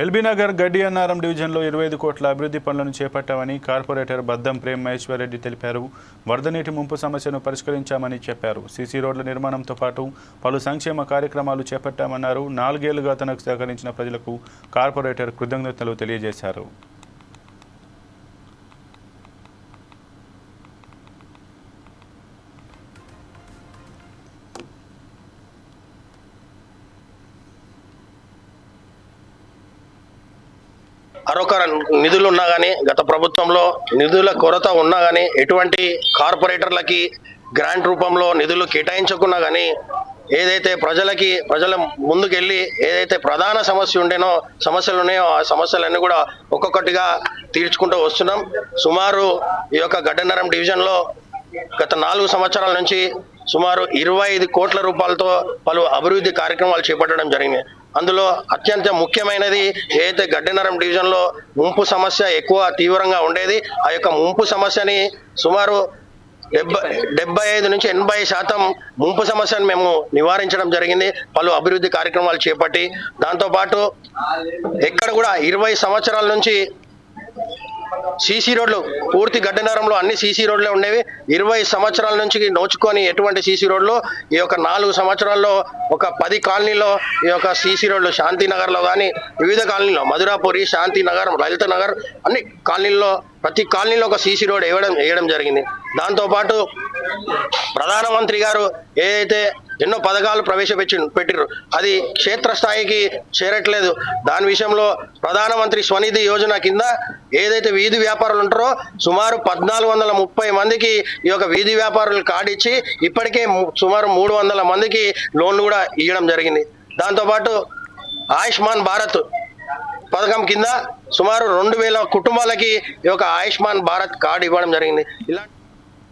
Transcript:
ఎల్బీనగర్ గడ్డి అన్నారం డివిజన్లో ఇరవై ఐదు కోట్ల అభివృద్ధి పనులను చేపట్టామని కార్పొరేటర్ బద్దం ప్రేమ్ మహేశ్వరరెడ్డి తెలిపారు. వరద నీటి ముంపు సమస్యను పరిష్కరించామని చెప్పారు. సీసీ రోడ్ల నిర్మాణంతో పాటు పలు సంక్షేమ కార్యక్రమాలు చేపట్టామన్నారు. నాలుగేళ్ళుగా తనకు సహకరించిన ప్రజలకు కార్పొరేటర్ కృతజ్ఞతలు తెలియజేశారు. మరొక నిధులు ఉన్నా కానీ గత ప్రభుత్వంలో నిధుల కొరత ఉన్నా కానీ ఎటువంటి కార్పొరేటర్లకి గ్రాంట్ రూపంలో నిధులు కేటాయించకున్నా కానీ ఏదైతే ప్రజలకి ప్రజల ముందుకెళ్ళి ఏదైతే ప్రధాన సమస్య ఉండేనో సమస్యలు ఉన్నాయో ఆ సమస్యలన్నీ కూడా ఒక్కొక్కటిగా తీర్చుకుంటూ వస్తున్నాం. సుమారు ఈ యొక్క గడ్డనరం డివిజన్లో గత నాలుగు సంవత్సరాల నుంచి సుమారు ఇరవై ఐదు కోట్ల రూపాయలతో పలు అభివృద్ధి కార్యక్రమాలు చేపట్టడం జరిగింది. అందులో అత్యంత ముఖ్యమైనది ఏదైతే గడ్డనరం డివిజన్లో ముంపు సమస్య ఎక్కువ తీవ్రంగా ఉండేది ఆ యొక్క ముంపు సమస్యని సుమారు డెబ్బై డెబ్బై ఐదు నుంచి ఎనభై శాతం ముంపు సమస్యను మేము నివారించడం జరిగింది. పలు అభివృద్ధి కార్యక్రమాలు చేపట్టి దాంతోపాటు ఎక్కడ కూడా ఇరవై సంవత్సరాల నుంచి సీసీ రోడ్లు పూర్తి గడ్డనరంలో అన్ని సీసీ రోడ్లే ఉండేవి. ఇరవై సంవత్సరాల నుంచి నోచుకొని ఎటువంటి సీసీ రోడ్లు ఈ యొక్క నాలుగు సంవత్సరాల్లో ఒక పది కాలనీలో ఈ యొక్క సీసీ రోడ్లు శాంతినగర్లో కానీ వివిధ కాలనీలో మధురాపురి శాంతినగర్ లలిత నగర్ అన్ని కాలనీల్లో ప్రతి కాలనీలో ఒక సీసీ రోడ్ వేయడం వేయడం జరిగింది. దాంతోపాటు ప్రధానమంత్రి గారు ఏదైతే ఎన్నో పథకాలు ప్రవేశపెట్టి పెట్టిర్రు అది క్షేత్రస్థాయికి చేరట్లేదు. దాని విషయంలో ప్రధానమంత్రి స్వనిధి యోజన కింద ఏదైతే వీధి వ్యాపారులు ఉంటారో సుమారు పద్నాలుగు వందల ముప్పై మందికి ఈ యొక్క వీధి వ్యాపారులు కార్డు ఇచ్చి ఇప్పటికే సుమారు మూడు వందల మందికి లోన్లు కూడా ఇవ్వడం జరిగింది. దాంతోపాటు ఆయుష్మాన్ భారత్ పథకం కింద సుమారు రెండు వేల కుటుంబాలకి ఈ యొక్క ఆయుష్మాన్ భారత్ కార్డు ఇవ్వడం జరిగింది. ఇలా